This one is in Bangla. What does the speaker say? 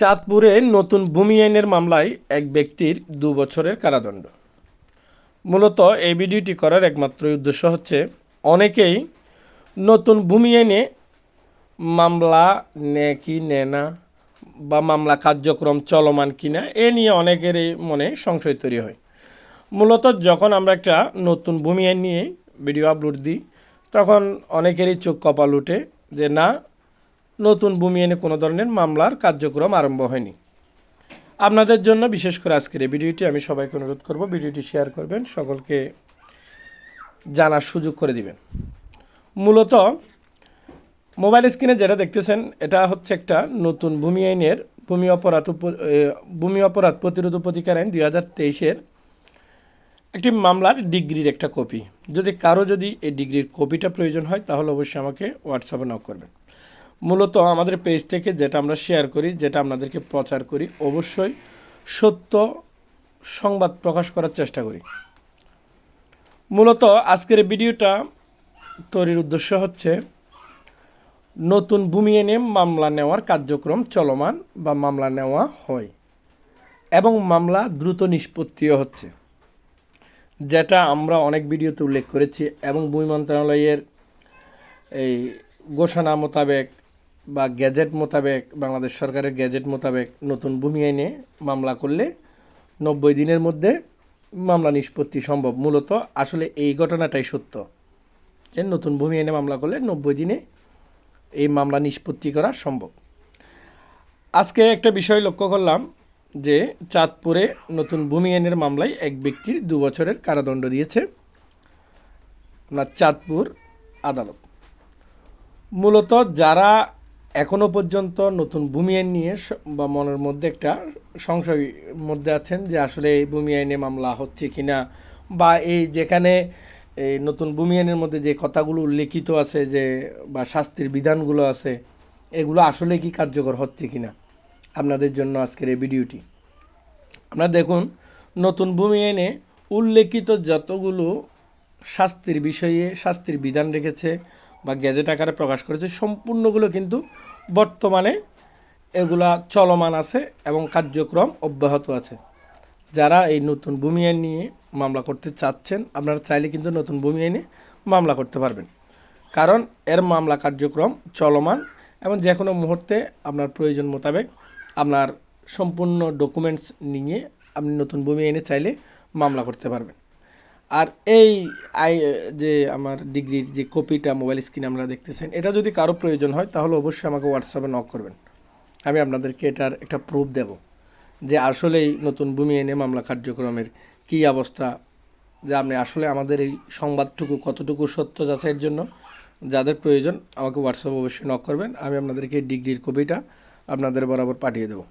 চাঁদপুরে নতুন ভূমি আইনের মামলায় এক ব্যক্তির দু বছরের কারাদণ্ড। মূলত এই ভিডিওটি করার একমাত্র উদ্দেশ্য হচ্ছে, অনেকেই নতুন ভূমি আইনে মামলা নেয় কি নেয় না বা মামলা কার্যক্রম চলমান কিনা এ নিয়ে অনেকেরই মনে সংশয় তৈরি হয়। মূলত যখন আমরা একটা নতুন ভূমি আইন নিয়ে ভিডিও আপলোড দিই, তখন অনেকেরই চোখ কপাল উঠে যে না নতুন ভূমি এনে কোনো ধরনের মামলার কার্যক্রম আরম্ভ হয়নি। আপনাদের জন্য বিশেষ করে আজকের এই ভিডিওটি আমি সবাইকে অনুরোধ করব ভিডিওটি শেয়ার করবেন, সকলকে জানার সুযোগ করে দিবেন। মূলত মোবাইল স্ক্রিনে যেটা দেখতেছেন, এটা হচ্ছে একটা নতুন ভূমি আইনের ভূমি অপরাধ ভূমি অপরাধ প্রতিরোধ প্রতিকার আইন দুই হাজার তেইশের একটি মামলার ডিগ্রির একটা কপি। যদি কারও যদি এই ডিগ্রির কপিটা প্রয়োজন হয়, তাহলে অবশ্যই আমাকে হোয়াটসঅ্যাপে নক করবেন। মূলত আমাদের পেজ থেকে যেটা আমরা শেয়ার করি, যেটা আপনাদেরকে প্রচার করি, অবশ্যই সত্য সংবাদ প্রকাশ করার চেষ্টা করি। মূলত আজকের ভিডিওটা তৈরির উদ্দেশ্য হচ্ছে নতুন ভূমি এনে মামলা নেওয়ার কার্যক্রম চলমান বা মামলা নেওয়া হয় এবং মামলা দ্রুত নিষ্পত্তিও হচ্ছে। যেটা আমরা অনেক ভিডিওতে উল্লেখ করেছি এবং ভূমি মন্ত্রণালয়ের এই ঘোষণা মোতাবেক বা গ্যাজেট মোতাবেক, বাংলাদেশ সরকারের গ্যাজেট মোতাবেক নতুন ভূমি আইনে মামলা করলে নব্বই দিনের মধ্যে মামলা নিষ্পত্তি সম্ভব। মূলত আসলে এই ঘটনাটাই সত্য যে নতুন ভূমি আইনে মামলা করলে নব্বই দিনে এই মামলা নিষ্পত্তি করা সম্ভব। আজকে একটা বিষয় লক্ষ্য করলাম যে চাঁদপুরে নতুন ভূমি আইনের মামলায় এক ব্যক্তির দু বছরের কারাদণ্ড দিয়েছে। আপনার চাঁদপুর আদালত। মূলত যারা এখনও পর্যন্ত নতুন ভূমি আইন নিয়ে বা মনের মধ্যে একটা সংশয় মধ্যে আছেন যে আসলে এই ভূমি আইনে মামলা হচ্ছে কি না বা এই যেখানে এই নতুন ভূমি আইনের মধ্যে যে কথাগুলো উল্লেখিত আছে যে, বা শাস্তির বিধানগুলো আছে, এগুলো আসলে কি কার্যকর হচ্ছে কি না আপনাদের জন্য আজকের এই ভিডিওটি। আপনারা দেখুন, নতুন ভূমি আইনে উল্লেখিত যতগুলো শাস্তির বিষয়ে শাস্তির বিধান রেখেছে বা গ্যাজেট আকারে প্রকাশ করেছে, সম্পূর্ণগুলো কিন্তু বর্তমানে এগুলা চলমান আছে এবং কার্যক্রম অব্যাহত আছে। যারা এই নতুন ভূমি আইন নিয়ে মামলা করতে চাচ্ছেন, আপনারা চাইলে কিন্তু নতুন ভূমি আইনে মামলা করতে পারবেন। কারণ এর মামলা কার্যক্রম চলমান এবং যে কোনো মুহূর্তে আপনার প্রয়োজন মোতাবেক আপনার সম্পূর্ণ ডকুমেন্টস নিয়ে আপনি নতুন ভূমি আইনে চাইলে মামলা করতে পারবেন। আর এই আই যে আমার ডিগ্রির যে কপিটা, মোবাইল স্ক্রিনে আমরা দেখতেছেন, এটা যদি কারও প্রয়োজন হয়, তাহলে অবশ্যই আমাকে হোয়াটসঅ্যাপে নক করবেন। আমি আপনাদেরকে এটার একটা প্রুফ দেব যে আসলেই নতুন ভূমি এনে মামলা কার্যক্রমের কী অবস্থা, যে আপনি আসলে আমাদের এই সংবাদটুকু কতটুকু সত্য যাচাইয়ের জন্য, যাদের প্রয়োজন, আমাকে হোয়াটসঅ্যাপে অবশ্যই নক করবেন। আমি আপনাদেরকে ডিগ্রির কপিটা আপনাদের বরাবর পাঠিয়ে দেবো।